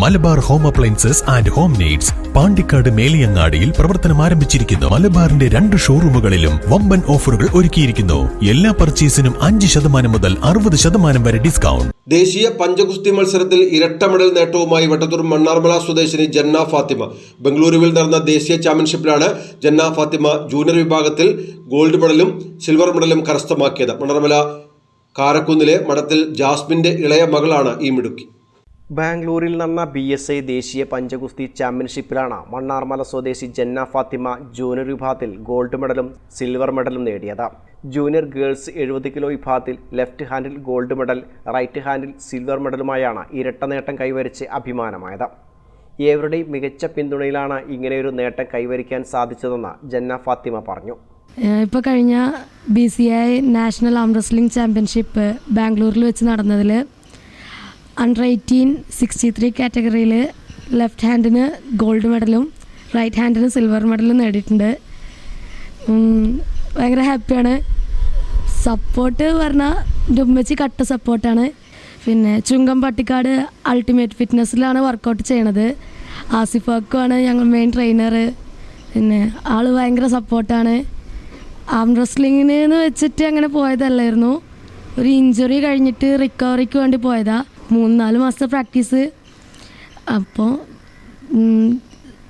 Malabar home appliances and home needs Pandikkad മേലിയങ്ങാടിയിൽ പ്രവർത്തനം ആരംഭിച്ചിരിക്കുന്നു. മലബാറിന്റെ രണ്ട് ഷോറൂമുകളിലും വമ്പൻ ഓഫറുകൾ ഒരുക്കിയിരിക്കുന്നു. എല്ലാ പർച്ചേസിനും അഞ്ച് ശതമാനം മുതൽ അറുപത് ശതമാനം വരെ ഡിസ്കൗണ്ട്. ദേശീയ പഞ്ചഗുസ്തി മത്സരത്തിൽ ഇരട്ട മെഡൽ നേട്ടവുമായി വട്ടത്തൂർ മണ്ണാർമല സ്വദേശിനി ജന്ന ഫാത്തിമ. ബംഗളൂരുവിൽ നടന്ന ദേശീയ ചാമ്പ്യൻഷിപ്പിലാണ് ജന്ന ഫാത്തിമ ജൂനിയർ വിഭാഗത്തിൽ ഗോൾഡ് മെഡലും സിൽവർ മെഡലും കരസ്ഥമാക്കിയത്. മണ്ണാർമല കാരക്കുന്നിലെ മഠത്തിൽ ജാസ്മിന്റെ ഇളയ മകളാണ് ഈ മിടുക്കി. ബാംഗ്ലൂരിൽ നടന്ന ബി എസ് ഐ ദേശീയ പഞ്ചഗുസ്തി ചാമ്പ്യൻഷിപ്പിലാണ് മണ്ണാർമല സ്വദേശി ജന്ന ഫാത്തിമ ജൂനിയർ വിഭാഗത്തിൽ ഗോൾഡ് മെഡലും സിൽവർ മെഡലും നേടിയത്. ജൂനിയർ ഗേൾസ് എഴുപത് കിലോ വിഭാഗത്തിൽ ലെഫ്റ്റ് ഹാൻഡിൽ ഗോൾഡ് മെഡൽ റൈറ്റ് ഹാൻഡിൽ സിൽവർ മെഡലുമായാണ് ഇരട്ട നേട്ടം കൈവരിച്ച് അഭിമാനമായത്. ഏവരുടെയും മികച്ച പിന്തുണയിലാണ് ഇങ്ങനെയൊരു നേട്ടം കൈവരിക്കാൻ സാധിച്ചതെന്ന് ജന്ന ഫാത്തിമ പറഞ്ഞു. ഇപ്പോൾ കഴിഞ്ഞ B C I national arm wrestling championship ബാംഗ്ലൂരിൽ വെച്ച് നടന്നതിൽ അണ്ടർ എയ്റ്റീൻ സിക്സ്റ്റി ത്രീ കാറ്റഗറിയിൽ ലെഫ്റ്റ് ഹാൻഡിന് ഗോൾഡ് മെഡലും റൈറ്റ് ഹാൻഡിന് സിൽവർ മെഡലും നേടിയിട്ടുണ്ട് ഭയങ്കര ഹാപ്പിയാണ് സപ്പോർട്ട് പറഞ്ഞാൽ ഡുമ്മച്ചി കട്ട സപ്പോർട്ടാണ് പിന്നെ ചുങ്കം പട്ടിക്കാട് അൾട്ടിമേറ്റ് ഫിറ്റ്നസ്സിലാണ് വർക്കൗട്ട് ചെയ്യണത്. ആസിഫാക്കുമാണ് ഞങ്ങൾ മെയിൻ ട്രെയിനർ പിന്നെ ആൾ ഭയങ്കര സപ്പോർട്ടാണ് ആം റെസ്ലിങ്ങിന് വെച്ചിട്ട് അങ്ങനെ പോയതല്ലായിരുന്നു. ഒരു ഇഞ്ചുറി കഴിഞ്ഞിട്ട് റിക്കവറിക്ക് വേണ്ടി പോയതാ. മൂന്ന് നാല് മാസത്തെ പ്രാക്ടീസ്. അപ്പോൾ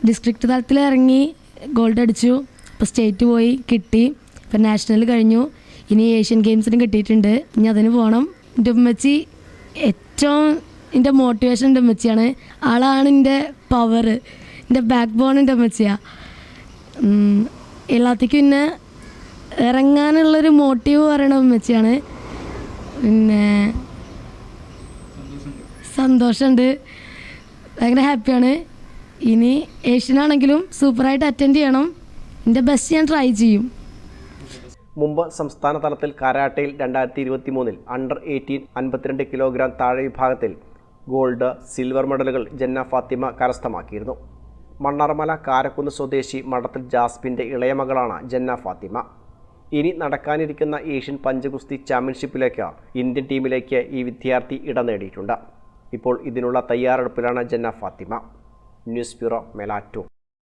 ഡിസ്ട്രിക്ട് തലത്തിൽ ഇറങ്ങി ഗോൾഡ് അടിച്ചു. ഇപ്പോൾ സ്റ്റേറ്റ് പോയി കിട്ടി. ഇപ്പം നാഷണൽ കഴിഞ്ഞു. ഇനി ഏഷ്യൻ ഗെയിംസിന് കിട്ടിയിട്ടുണ്ട്. ഇനി അതിന് പോകണം എന്റെ ഉമ്മച്ചി ഏറ്റവും എന്റെ മോട്ടിവേഷൻ എന്റെ ഉമ്മച്ചിയാണ്. ആളാണ് എന്റെ പവർ എന്റെ ബാക്ക് ബോൺ എന്റെ ഉമ്മച്ചിയാണ് എല്ലാത്തേക്കും പിന്നെ ഇറങ്ങാനുള്ളൊരു മോട്ടീവ് പറയണ ഉമ്മച്ചിയാണ്. പിന്നെ സന്തോഷമുണ്ട്. ഭയങ്കര ഹാപ്പിയാണ് ഇനി ഏഷ്യനാണെങ്കിലും സൂപ്പറായിട്ട് അറ്റൻഡ് ചെയ്യണം. എന്റെ ബെസ്റ്റ് ഞാൻ ട്രൈ ചെയ്യും. മുമ്പ് സംസ്ഥാന തലത്തിൽ കരാട്ടയിൽ രണ്ടായിരത്തി ഇരുപത്തി മൂന്നിൽ അണ്ടർ എയ്റ്റീൻ അൻപത്തിരണ്ട് കിലോഗ്രാം താഴെ വിഭാഗത്തിൽ ഗോൾഡ് സിൽവർ മെഡലുകൾ ജന്ന ഫാത്തിമ കരസ്ഥമാക്കിയിരുന്നു. മണ്ണാർമല കാരക്കുന്ന് സ്വദേശി മഠത്തിൽ ജാസ്മിന്റെ ഇളയ മകളാണ് ജന്ന ഫാത്തിമ. ഇനി നടക്കാനിരിക്കുന്ന ഏഷ്യൻ പഞ്ചഗുസ്തി ചാമ്പ്യൻഷിപ്പിലേക്ക് ഇന്ത്യൻ ടീമിലേക്ക് ഈ വിദ്യാർത്ഥി ഇടം നേടിയിട്ടുണ്ട്. ഇപ്പോൾ ഇതിനുള്ള തയ്യാറെടുപ്പിലാണ് ജന്ന ഫാത്തിമ. News bureau മെലാറ്റോ